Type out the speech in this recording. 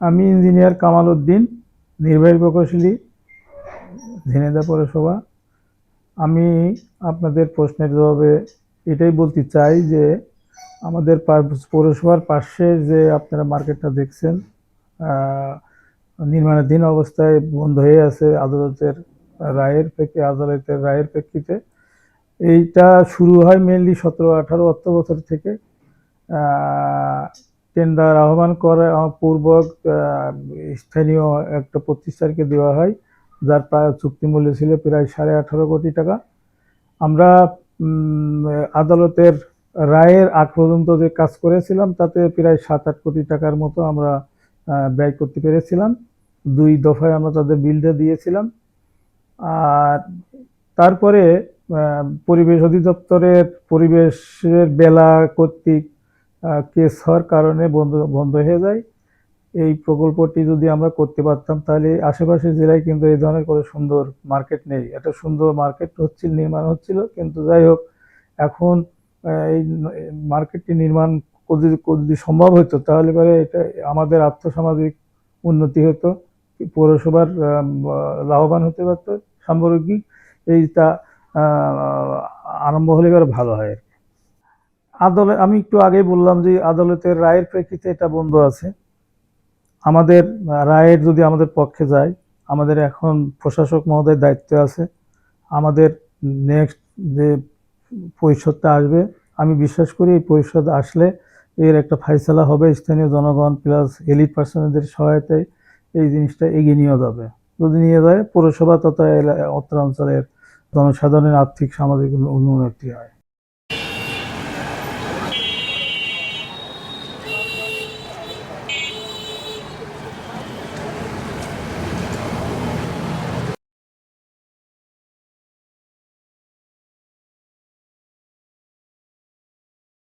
আমি ইঞ্জিনিয়ার কামাল উদ্দিন, নির্বাহী প্রকৌশলী ঝিনেদা পৌরসভা। আমি আপনাদের প্রশ্নের জবাবে এটাই বলতে চাই যে, আমাদের পৌরসভার পাশে যে আপনারা মার্কেটটা দেখছেন নির্মাণাধীন অবস্থায় বন্ধ হয়ে আছে আদালতের রায়ের প্রেক্ষিতে আদালতের রায়ের প্রেক্ষিতে। এইটা শুরু হয় মেনলি সতেরো আঠারো অর্থ বছর থেকে টেন্ডার আহ্বান করে পূর্বক স্থানীয় একটা প্রতিষ্ঠানকে দেওয়া হয়, যার প্রায় চুক্তি মূল্য ছিল প্রায় সাড়ে আঠারো কোটি টাকা। আমরা আদালতের রায়ের আগ পর্যন্ত যে কাজ করেছিলাম, তাতে প্রায় সাত আট কোটি টাকার মতো আমরা ব্যয় করতে পেরেছিলাম। দুই দফায় আমরা তাদের বিলটা দিয়েছিলাম। আর তারপরে পরিবেশ অধিদপ্তরের পরিবেশের বেলা কর্তৃক কেস হওয়ার কারণে বন্ধ বন্ধ হয়ে যায়। এই প্রকল্পটি যদি আমরা করতে পারতাম, তাহলে আশেপাশের জেলায় কিন্তু এই ধরনের কোনো সুন্দর মার্কেট নেই। একটা সুন্দর মার্কেট হচ্ছিল, নির্মাণ হচ্ছিল, কিন্তু যাই হোক, এখন এই মার্কেটটি নির্মাণ যদি যদি সম্ভব হতো, তাহলে পরে এটা আমাদের আর্থসামাজিক উন্নতি হতো, পৌরসভার লাভবান হতে পারতো সামগ্রিক এইটা আরম্ভ হলে এবার ভালো হয়। আদালত আমি একটু আগেই বললাম যে আদালতের রায়ের প্রেক্ষিতে এটা বন্ধ আছে। আমাদের রায়ের যদি আমাদের পক্ষে যায়, আমাদের এখন প্রশাসক মহোদয়ের দায়িত্ব আছে। আমাদের নেক্সট যে পরিষদটা আসবে, আমি বিশ্বাস করি এই পরিষদ আসলে এর একটা ফাইসলা হবে স্থানীয় জনগণ প্লাস এলিট পার্সনদের সহায়তায় এই জিনিসটা এগিয়ে নিয়ে যাবে। যদি নিয়ে যায়, পৌরসভা তথা এলা- অত্র অঞ্চলের জনসাধারণের আর্থিক, সামাজিক উন্নতি হয়